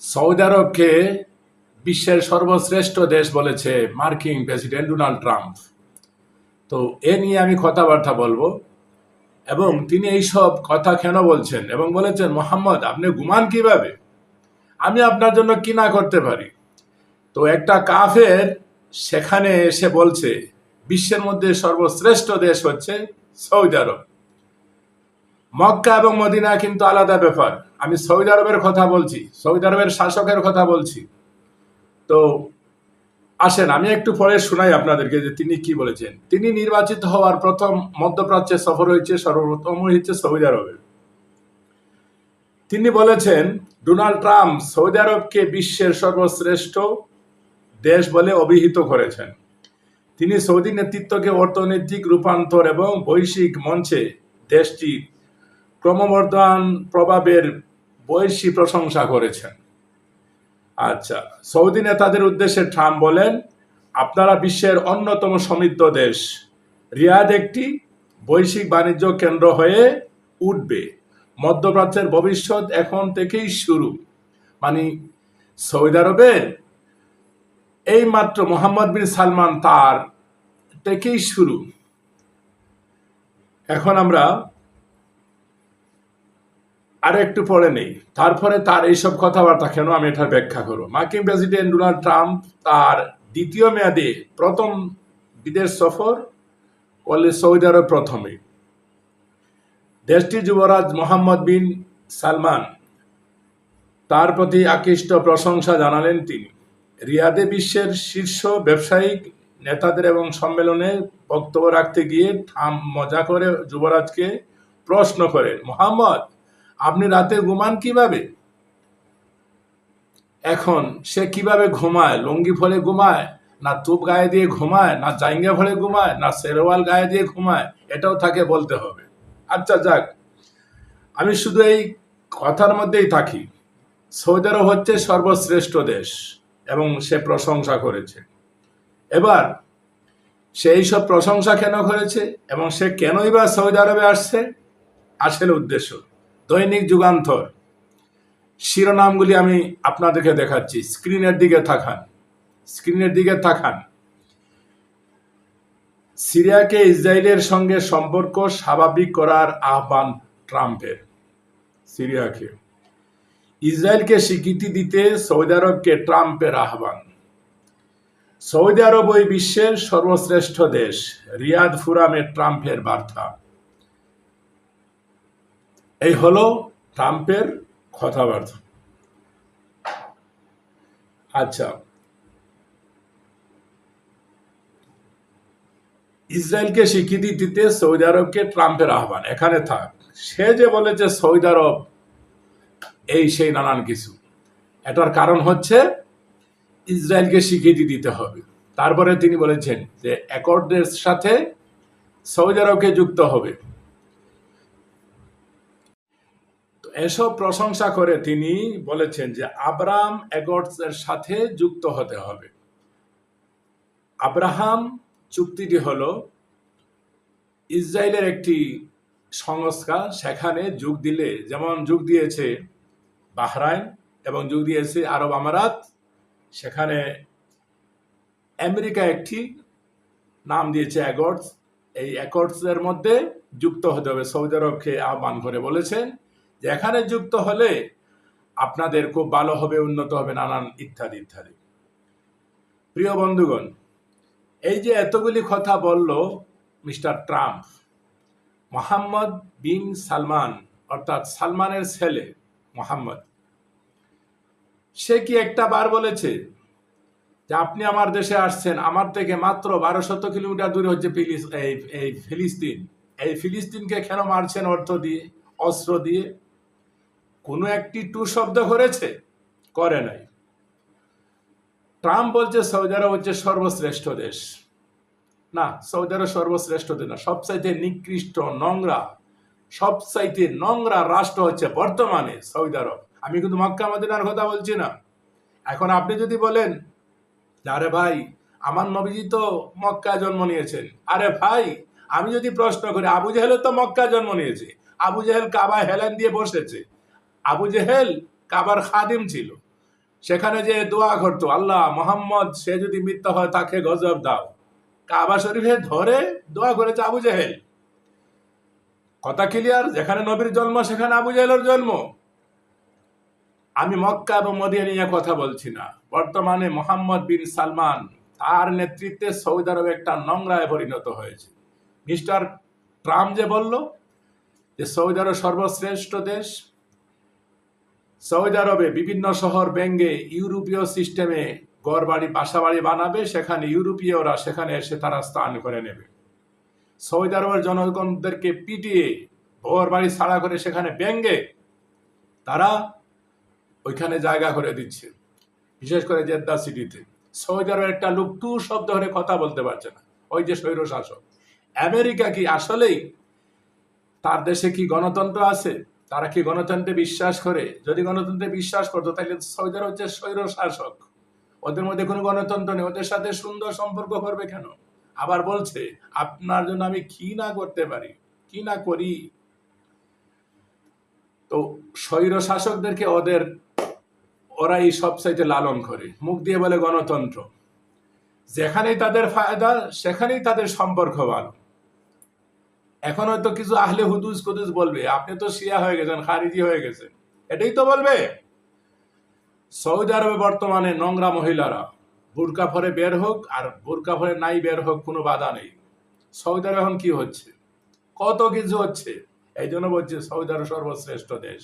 Saudi আরবকে বিশ্বের সর্বশ্রেষ্ঠ দেশ বলেছে মার্কিন প্রেসিডেন্ট ডোনাল্ড ট্রাম্প। তো এ নিয়ে আমি কথাবার্তা বলব। এবং তিনি এইসব কথা কেন বলছেন? এবং বলেছেন, মোহাম্মদ, আপনি ঘুমান কীভাবে? আমি আপনার জন্য কি না করতে পারি? তো একটা কাফের সেখানে এসে বলছে, বিশ্বের মধ্যে সর্বশ্রেষ্ঠ দেশ হচ্ছে সৌদি আরব। মক্কা এবং মদিনা কিন্তু আলাদা ব্যাপার। আমি সৌদি আরবের কথা বলছি, সৌদি আরবের শাসকের কথা বলছি। তো আসেন, আমি একটু পরে শোনাই আপনাদেরকে যে তিনি কি বলেছেন। তিনি নির্বাচিত হওয়ার প্রথম মধ্যপ্রাচ্যে সফর হয়েছে, সর্বপ্রথম হয়েছে সৌদি আরবে তিনি বলেছেন, ডোনাল্ড ট্রাম্প সৌদি আরবকে বিশ্বের সর্বশ্রেষ্ঠ দেশ বলে অভিহিত করেছেন। তিনি সৌদি নেতৃত্বকে অর্থনৈতিক রূপান্তর এবং বৈশ্বিক মঞ্চে দেশটির ক্রমবর্ধমান প্রভাবের বৈশী প্রশংসা করেছেন। আচ্ছা সৌদি নেতাদের উদ্দেশ্যে ট্রাম্প বলেন, আপনারা বিশ্বের অন্যতম সমৃদ্ধ দেশ। রিয়াদ একটি বৈশ্বিক বাণিজ্য কেন্দ্র হয়ে উঠবে। মধ্যপ্রাচ্যের ভবিষ্যৎ এখন থেকেই শুরু। মানে সৌদি আরবের এই মাত্র মোহাম্মদ বিন সালমান তার থেকেই শুরু। এখন আমরা আর একটু পরে নেই। তারপরে তার এইসব কথাবার্তা কেন আমি এটার ব্যাখ্যা করব? মার্কিন প্রেসিডেন্ট ডোনাল্ড ট্রাম্প তার দ্বিতীয় মেয়াদে প্রথম বিদেশ সফর করলে সৌদি আরব প্রথমে। দেশটির যুবরাজ মোহাম্মদ বিন সালমান তার প্রতি আকৃষ্ট প্রশংসা জানালেন তিনি। রিয়াদে বিশ্বের শীর্ষ ব্যবসায়িক নেতাদের এবং সম্মেলনে বক্তব্য রাখতে গিয়ে ঠাম মজা করে যুবরাজকে প্রশ্ন করেন, মোহাম্মদ আপনি রাতে ঘুমান কীভাবে? এখন সে কীভাবে ঘুমায়? লুঙ্গি ফলে ঘুমায়? না তুপ গায়ে দিয়ে ঘুমায়? না জাইঙ্গা ফলে ঘুমায়? না শেরওয়াল গায়ে দিয়ে ঘুমায়? এটাও তাকে বলতে হবে। আচ্ছা যাক। আমি শুধু এই কথার মধ্যেই থাকি। সৌদি আরব হচ্ছে সর্বশ্রেষ্ঠ দেশ এবং সে প্রশংসা করেছে। এবার সে এইসব প্রশংসা কেন করেছে এবং সে কেনই বা সৌদি আরবে আসছে? আসলে উদ্দেশ্য। দৈনিক যুগান্তর। শিরোনামগুলি আমি আপনাদেরকে দেখাচ্ছি। স্ক্রিনের দিকে থাকান। স্ক্রিনের দিকে থাকান। সিরিয়াকে ইসরায়েলের সঙ্গে সম্পর্ক স্বাভাবিক করার আহ্বান ট্রাম্পের। সিরিয়াকে। ইসরায়েলকে স্বীকৃতি দিতে সৌদি আরবকে ট্রাম্পের আহ্বান। সৌদি আরব ওই বিশ্বের সর্বশ্রেষ্ঠ দেশ। রিয়াদ ফুরামে ট্রাম্পের বার্তা। এই হলো ট্রাম্পের কথাবার্তা। আচ্ছা। ইসরায়েলকে স্বীকৃতি দিতে সৌদি আরবকে ট্রাম্পের আহ্বান। এখানে থাক। সে যে বলেছে সৌদি আরব, এই সেই নানান কিছু। এটার কারণ হচ্ছে ইসরায়েলকে স্বীকৃতি দিতে হবে। তারপরে তিনি বলেছেন যে অ্যাকর্ডের সাথে সৌদি আরবকে যুক্ত হবে তো এসব প্রশংসা করে তিনি বলেছেন যে আব্রাহাম এর সাথে যুক্ত হতে হবে। আব্রাহাম চুক্তিটি হলো, ইসরায়েলের একটি সংস্থা, সেখানে যোগ দিলে, যেমন যোগ দিয়েছে বাহরাইন এবং যোগ দিয়েছে আরব আমারাত, সেখানে আমেরিকা একটি নাম দিয়েছে অ্যাকর্ডস এই অ্যাকর্ডসের মধ্যে যুক্ত হতে হবে। সৌদি আরবকে আহ্বান করে বলেছেন যে এখানে যুক্ত হলে আপনাদের খুব ভালো হবে, উন্নত হবে, নানান ইত্যাদি ইত্যাদি। প্রিয় বন্ধুগণ, এই যে এতগুলি কথা বলল মিস্টার ট্রাম্প, মোহাম্মদ বিন সালমান, অর্থাৎ সালমানের ছেলে মোহাম্মদ, সে কি একটা বার বলেছে যে আপনি আমার দেশে আসছেন, আমার থেকে মাত্র বারোশত কিলোমিটার দূরে হচ্ছে এই ফিলিস্তিন। এই ফিলিস্তিনকে কেন মারছেন অর্থ দিয়ে, অস্ত্র দিয়ে? কোনো একটি টু শব্দ করেছে করে নাই। ট্রাম্প বলছে সৌদি আরব হচ্ছে সর্বশ্রেষ্ঠ দেশ। না সৌদি আরব সর্বশ্রেষ্ঠ দেশ না, সবচাইতে নিকৃষ্ট, নোংরা, সবচাইতে নোংরা রাষ্ট্র হচ্ছে বর্তমানে সৌদি আরব আমি কিন্তু মক্কা, মদিনার কথা বলছি না। এখন আপনি যদি বলেন, আরে ভাই, আমার নবীজি তো মক্কা জন্ম নিয়েছেন। আরে ভাই, আমি যদি প্রশ্ন করি, আবু জেহেল তো মক্কা জন্ম নিয়েছে। আবু জাহেল কাবা হেলান দিয়ে বসেছে। আবু জেহেল কাবার খাদিম ছিল। সেখানে যে দোয়া করতো, আল্লাহ মোহাম্মদ, সে যদি মিথ্যা হয় তাকে গজব দাও। কাবা শরীফে ধরে দোয়া করেছে আবু জেহেল। কথা ক্লিয়ার যেখানে নবীর জন্ম, সেখানে আবু জাহেলের জন্ম। আমি মক্কা এবং মদিয়া নিয়ে কথা বলছি না। বর্তমানে মোহাম্মদ বিন সালমান তার নেতৃত্বে সৌদি আরব একটা নোংরায় পরিণত হয়েছে। মিস্টার ট্রাম্প যে বলল যে সৌদি আরব সর্বশ্রেষ্ঠ দেশ সৌদি আরবে বিভিন্ন শহর ব্যঙ্গে ইউরোপীয় সিস্টেমে গড় বাড়ি বাসা বাড়ি বানাবে, সেখানে ইউরোপীয়রা সেখানে এসে তারা স্থান করে নেবে। সৌদি আরবের জনগণদেরকে পিটিয়ে ঘর বাড়ি ছাড়া করে সেখানে ব্যঙ্গে তারা ওইখানে জায়গা করে দিচ্ছে, বিশেষ করে জেদ্দা সিটিতে। সৌদি আরবের একটা লোক টু শব্দ ধরে কথা বলতে পারছে না। ওই যে স্বৈর শাসক আমেরিকা কি আসলেই তার দেশে কি গণতন্ত্র আছে? তারা কি গণতন্ত্রে বিশ্বাস করে? যদি গণতন্ত্রে বিশ্বাস করতো, তাহলে সৌদি হচ্ছে স্বৈর শাসক। ওদের মধ্যে কোনো গণতন্ত্র নেই। ওদের সাথে সুন্দর সম্পর্ক করবে কেন? আবার বলছে, আপনার জন্য আমি কি না করতে পারি? কি না করি? তো স্বৈর শাসকদেরকে ওদের, ওরাই সবচাইতে লালন করে। মুখ দিয়ে বলে গণতন্ত্র। যেখানেই তাদের ফায়দা, সেখানেই তাদের সম্পর্ক ভালো। এখন হয়তো কিছু আহলে হুদুস কুদুস বলবে, আপনি তো শিয়া হয়ে গেছেন, খারিজি হয়ে গেছেন। এটাই তো বলবে। সৌদি আরবে বর্তমানে নোংরা মহিলারা, বুরকা ফরে বের হোক আর বুরকা ফরে নাই বের হোক, কোনো বাধা নেই। সৌদি আরব এখন কি হচ্ছে? কত কিছু হচ্ছে? এই জন্য বলছে সৌদি আরব সর্বশ্রেষ্ঠ দেশ।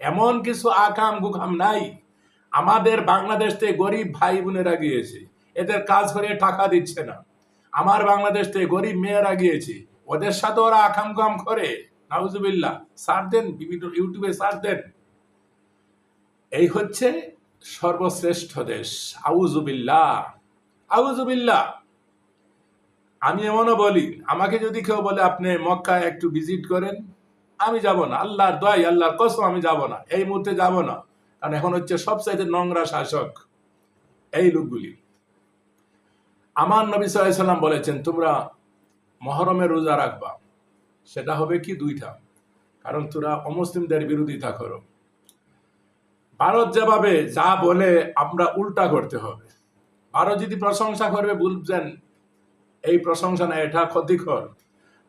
এমন কিছু আকাম গুকাম নাই। আমাদের বাংলাদেশ থেকে গরিব ভাই বোনেরা গিয়েছে। এদের কাজ করে টাকা দিচ্ছে না। আমার বাংলাদেশ থেকে গরিব মেয়েরা গিয়েছে। ওদের সাথে ওরা আকাম কাম করে। নাউজুবিল্লাহ, সার দেন, বিভিন্ন ইউটিউবে সার দেন। এই হচ্ছে সর্বশ্রেষ্ঠ দেশ আউজুবিল্লাহ আউজুবিল্লাহ আমি এমনও বলি, আমাকে যদি কেউ বলে আপনি মক্কায় একটু ভিজিট করেন, আমি যাব না। আল্লাহর দয় আল্লাহর কসম, আমি যাব না। এই মুহূর্তে যাব না। কারণ এখন হচ্ছে সবচাইতে নোংরা শাসক এই লোকগুলি। আমার নবী সাল্লাম বলেছেন, তোমরা মহরমের রোজা রাখবা। সেটা হবে কি দুইটা। কারণ তোরা অমুসলিমদের বিরোধিতা করো। ভারত যেভাবে যা বলে আমরা উল্টা করতে হবে। ভারত যদি প্রশংসা করবে বুঝবেন এই প্রশংসা না, এটা ক্ষতিকর।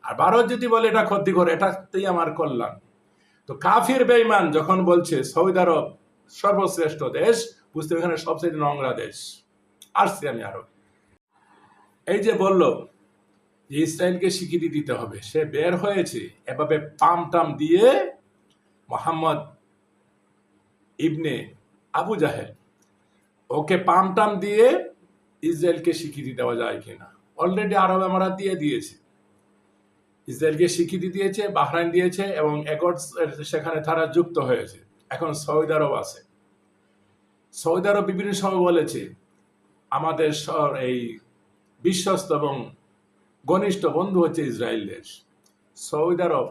আর ভারত যদি বলে, এটা ক্ষতিকর, এটাতেই আমার কল্যাণ। তো কাফির বেইমান যখন বলছে, সৌদি আরব সর্বশ্রেষ্ঠ দেশ বুঝতে এখানে সবচেয়ে নোংরা দেশ। আসছি আমি আরও। এই যে বলল যে ইসরায়েলকে স্বীকৃতি দিতে হবে, সে বের হয়েছে। এভাবে পাম টাম দিয়ে মোহাম্মদ ইবনে আবু জাহেল, ওকে পাম টাম দিয়ে ইসরায়েলকে স্বীকৃতি দেওয়া যায় কিনা? অলরেডি আরব আমারা দিয়ে দিয়েছে। ইসরায়েলকে স্বীকৃতি দিয়েছে, বাহরাইন দিয়েছে এবং একর্ডস সেখানে তারা যুক্ত হয়েছে। এখন সৌদি আরব আছে। সৌদি আরব বিভিন্ন সময় বলেছে, আমাদের এই বিশ্বস্ত এবং ঘনিষ্ঠ বন্ধু হচ্ছে ইসরায়েল দেশ। Saudi Arab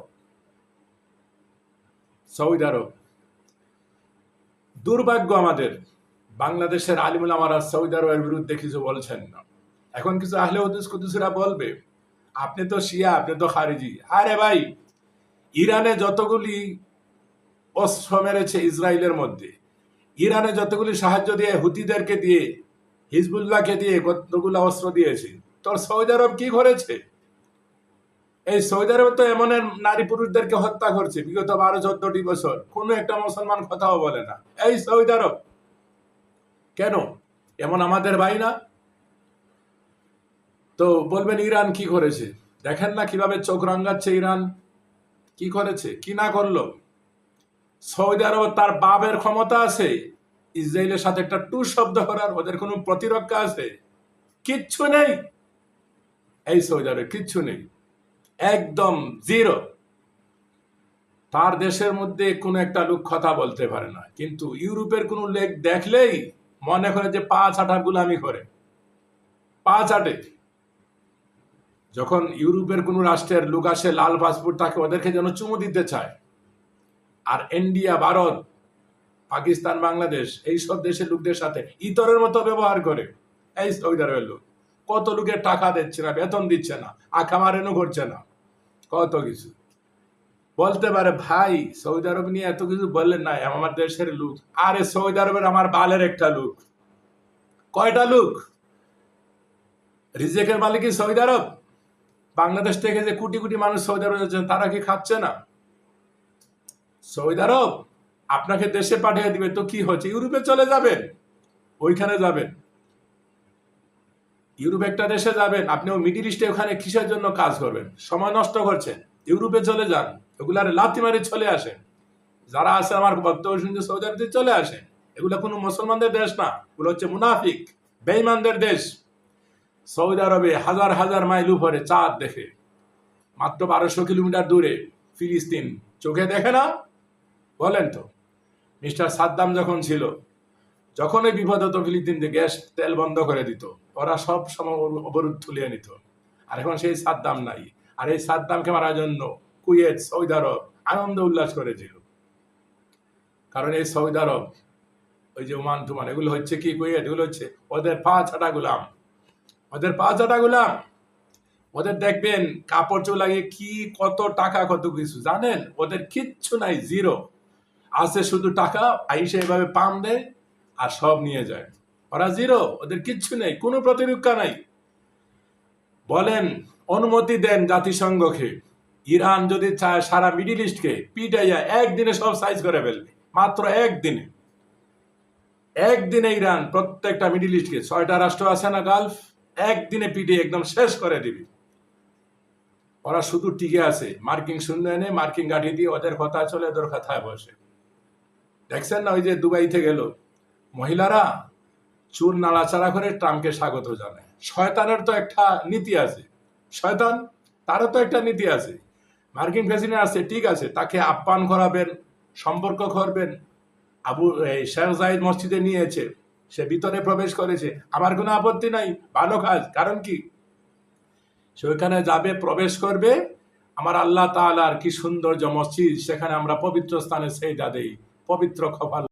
Saudi Arab. দুর্ভাগ্য আমাদের, বাংলাদেশের আলিমুল আমারা সৌদি আরবের বিরুদ্ধে কিছু বলছেন না। এখন কিছু আহলে হদিস কুদুসরা বলবে, আপনি তো শিয়া, আপনি তো খারিজি। আরে ভাই, ইরানে যতগুলি অস্ত্র মেরেছে ইসরায়েলের মধ্যে, ইরানে যতগুলি সাহায্য দিয়ে হুতিদেরকে দিয়ে, হিজবুল্লাহকে দিয়ে কতগুলো অস্ত্র দিয়েছে তোর সৌদি আরব কি করেছে? এই সৌদি আরব তো এমন নারী পুরুষদেরকে হত্যা করছে, বিগত বারো, চোদ্দটি বছর। কোনো একটা মুসলমান কথাও বলে না। এই সৌদি আরব। কেন? এমন আমাদের ভাই না? তো বলবেন ইরান কি করেছে? দেখেন না কীভাবে চোখ রাঙ্গাচ্ছে ইরান? কি করেছে? কি না করল? সৌদি আরব তার বাবের ক্ষমতা আছে। ইসরায়েলের সাথে একটা টু শব্দ করার, ওদের কোনো প্রতিরক্ষা আছে। কিচ্ছু নেই। এই সৌদি কিচ্ছু নেই। একদম জিরো। তার দেশের মধ্যে কোনো একটা লোক কথা বলতে পারে না। কিন্তু ইউরোপের কোনো লেখ দেখলেই মনে করে যে পা ছাটা গুলামি করে। পা চাটে। যখন ইউরোপের কোনো রাষ্ট্রের লোক আসে, লাল পাসপোর্ট তাকে ওদেরকে যেন চুমু দিতে চায়। আর ইন্ডিয়া, ভারত, পাকিস্তান, বাংলাদেশ এই সব দেশের লোকদের সাথে ইতরের মতো ব্যবহার করে। এই সৌদি আরবের লোক। কত লোকের টাকা দিচ্ছে না, বেতন দিচ্ছে না, আঁকা মারেনও করছে না, কত কিছু। বলতে পারে, ভাই, সৌদি আরব নিয়ে এত কিছু বললেন না আমার দেশের লোক, আরে সৌদি আরবের আমার বালের একটা লোক। কয়টা লোক? রিজেকের মালিক কি সৌদি আরব? বাংলাদেশ থেকে যে কোটি কোটি মানুষ সৌদি আরব যাচ্ছেন, তারা কি খাচ্ছে না? সৌদি আরব আপনাকে দেশে পাঠিয়ে দিবে, তো কি হচ্ছে? ইউরোপে চলে যাবেন, ওইখানে যাবেন। ইউরোপ একটা দেশে যাবেন, আপনি ওই মিডিল ইস্টে ওখানে কিসের জন্য কাজ করবেন? সময় নষ্ট করছেন ইউরোপে চলে যান, এগুলার লাথি মারি চলে আসেন যারা আছে আমার বক্তব্য শুনছে সৌদি আরবে চলে আসেন এগুলো কোনো মুসলমানদের দেশ না, এগুলো হচ্ছে মুনাফিক বেইমানদের দেশ। সৌদি আরবে হাজার হাজার মাইল উপরে চাঁদ দেখে, মাত্র বারোশো কিলোমিটার দূরে, ফিলিস্তিন চোখে দেখে না? বলেন তো, মিস্টার সাদ্দাম যখন ছিল যখন এই বিপদ হতো ফিলিস্তিন গ্যাস, তেল বন্ধ করে দিত। ওরা সব সময় অবরোধ তুলিয়ে নিত। আর এখন সেই সাদ্দাম নাই। আর এই সাদ্দামকে মারার জন্য কুয়েত, সৌদি আরব আনন্দ উল্লাস করেছিল। কারণ এই সৌদি আরব, ওই যে ওমান টুমান এগুলো হচ্ছে কি কুয়েত? এগুলো হচ্ছে ওদের পা ছাটা গুলাম। ওদের পা ছাটা গুলাম। ওদের দেখবেন কাপড় চোর লাগে কি কত টাকা, কত কিছু। জানেন? ওদের কিচ্ছু নাই জিরো আছে শুধু টাকা, আইসে এভাবে পাম দেয় আর সব নিয়ে যায়। ওরা জিরো ওদের কিচ্ছু নেই, কোনো প্রতিরক্ষা নাই। বলেন, অনুমতি দেন জাতিসংঘকে। ইরান যদি চায় সারা মিডিল ইস্টকে পিটাইয়া একদিনে সব সাইজ করে ফেলবে, মাত্র একদিনে। একদিনে ইরান প্রত্যেকটা মিডিল ইস্টকে, ছয়টা রাষ্ট্র আছে না গালফ, একদিনে পিটে একদম শেষ করে দিবে। ওরা শুধু টিকে আছে মার্কিং শূন্য এনে মার্কিং গাঠি দিয়ে ওদের কথা চলে, ওদের কথায় বসে। দেখছেন না ওই যে দুবাইতে গেল? মহিলারা চুর নাড়াচাড়া করে ট্রাম্পকে স্বাগত জানায়। শয়তানের তো একটা নীতি আছে। শয়তান, তারও তো একটা নীতি আছে। মার্কিন প্রেসিডেন্ট আছে, ঠিক আছে, তাকে আপ্যায়ন করাবেন, সম্পর্ক করবেন, আবু শেখ জাহিদ মসজিদে নিয়েছে, সে ভিতরে প্রবেশ করেছে, আমার কোনো আপত্তি নাই, ভালো কাজ, কারণ কি? সে ওইখানে যাবে, প্রবেশ করবে, আমার আল্লাহ তাআলার কি সৌন্দর্য মসজিদ, সেখানে আমরা পবিত্র স্থানে সেইটা দেই, পবিত্র খবর